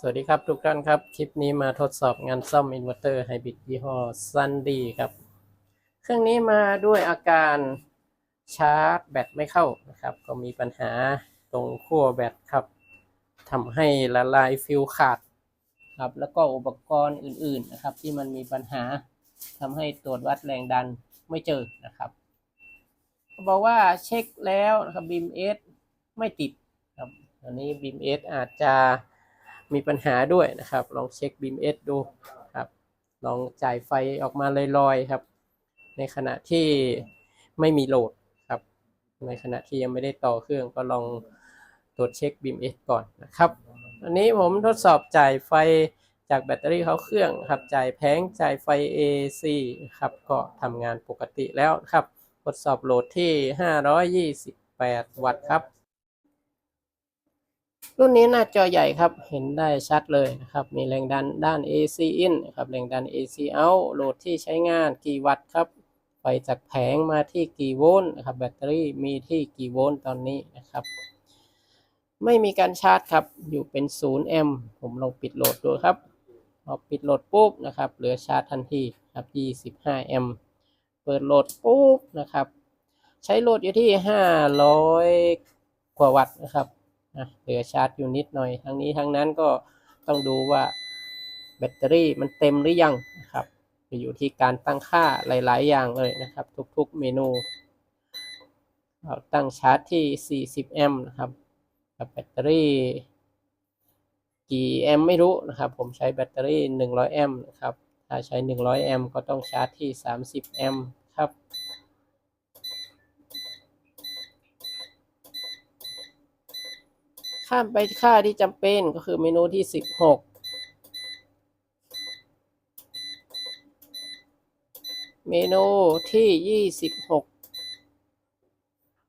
สวัสดีครับทุกท่านครับ คลิปนี้มาทดสอบงานซ่อมอินเวอร์เตอร์ไฮบริดยี่ห้อซันดีครับ เครื่องนี้มาด้วยอาการชาร์จแบตไม่เข้านะครับ ก็มีปัญหาตรงขั้วแบตครับทำให้ละลายฟิวขาดครับ แล้วก็อุปกรณ์อื่นๆนะครับ ที่มันมีปัญหาทำให้ตรวจวัดแรงดันไม่เจอนะครับบอกว่าเช็คแล้วนะครับบีมเอสไม่ติดครับอันนี้บีมเอสอาจจะ มีปัญหาด้วยนะครับ ลองเช็คบีมเอสดูครับ ลองจ่ายไฟออกมาลอยๆครับ ในขณะที่ไม่มีโหลดครับ ในขณะที่ยังไม่ได้ต่อเครื่องก็ลองตรวจเช็คบีมเอสก่อนนะครับอันนี้ผมทดสอบจ่ายไฟจากแบตเตอรี่เขาเครื่องครับ จ่ายแผงจ่ายไฟ AC ครับ ก็ทำงานปกติแล้วครับ ทดสอบโหลดที่ 528 วัตต์ครับ รุ่นนี้หน้าจอใหญ่ครับ เห็นได้ชัดเลยนะครับ มีแรงดันด้าน AC in นะครับ แรงดัน AC out โหลดที่ใช้งานกี่วัตต์ครับไฟจากแผงมาที่กี่โวลต์นะครับ แบตเตอรี่มีที่กี่โวลต์ตอนนี้นะครับ ไม่มีการชาร์จครับ อยู่เป็น0แอมป์ผมลองปิดโหลดดูครับ พอปิดโหลดปุ๊บนะครับ เหลือชาร์จทันทีครับ 25 แอมป์ เปิดโหลดปุ๊บนะครับ ใช้โหลดอยู่ที่ 500 กว่าวัตต์นะครับ เหลือชาร์จอยู่นิดหน่อย ทั้งนี้ทั้งนั้นก็ต้องดูว่าแบตเตอรี่มันเต็มหรือยังนะครับอยู่ที่การตั้งค่าหลาย ๆ อย่างเลยนะครับ ทุกๆเมนูเราตั้งชาร์จที่ 40 แอมป์นะครับกับแบตเตอรี่กี่แอมป์ไม่รู้นะครับ ผมใช้แบตเตอรี่ 100 แอมป์นะครับ ถ้าใช้ 100 แอมป์ก็ต้องชาร์จที่ 30 แอมป์ครับ ข้ามไปค่าที่จำเป็นก็คือเมนูที่16เมนูที่26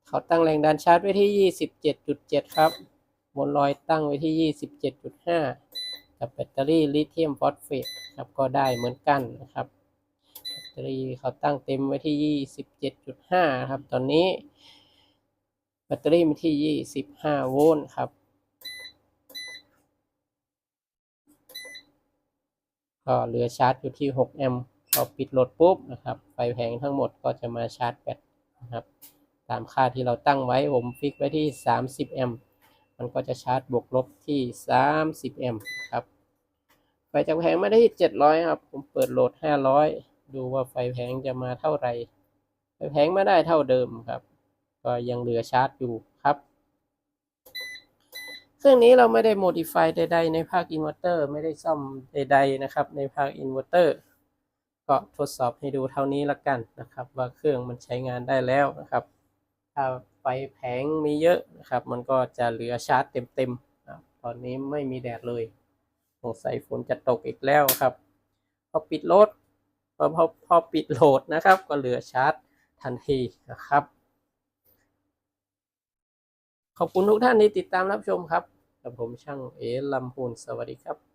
เขาตั้งแรงดันชาร์จไว้ที่27.7ครับบนลอยตั้งไว้ที่27.5กับแบตเตอรี่ลิเธียมฟอสเฟตครับก็ได้เหมือนกันนะครับแบตเตอรี่เขาตั้งเต็มไว้ที่27.5ครับ ตอนนี้แบตเตอรี่มีที่ 25 โวลต์ครับ ก็เหลือชาร์จอยู่ที่ 6 แอมป์พอปิดโหลดปุ๊บนะครับ ไฟแผงทั้งหมดก็จะมาชาร์จแบตนะครับ ตามค่าที่เราตั้งไว้ผมฟิกไว้ที่ 30 แอมป์มันก็จะชาร์จบวกลบที่ 30 แอมป์ครับ ไฟจากแผงไม่ได้ที่700 ครับ ผมเปิดโหลด 500 ดูว่าไฟแผงจะมาเท่าไหร่ ไฟแผงไม่ได้เท่าเดิมครับ ก็ยังเหลือชาร์จอยู่ เครื่องนี้เราไม่ได้โมดิฟายใด ๆ ในภาคอินเวอร์เตอร์ไม่ได้ซ่อมใด ๆ นะครับ ในภาคอินเวอร์เตอร์ก็ทดสอบให้ดูเท่านี้ละกันนะครับ ว่าเครื่องมันใช้งานได้แล้วนะครับ ถ้าไฟแผงมีเยอะนะครับ มันก็จะเหลือชาร์จเต็มๆตอนนี้ไม่มีแดดเลยสงสัยฝนจะตกอีกแล้วครับ พอปิดโหลดพอพอพอปิดโหลดนะครับ ก็เหลือชาร์จทันทีนะครับ ขอบคุณทุกท่านที่ติดตามรับชมครับกับผมช่างเอลำพูนสวัสดีครับ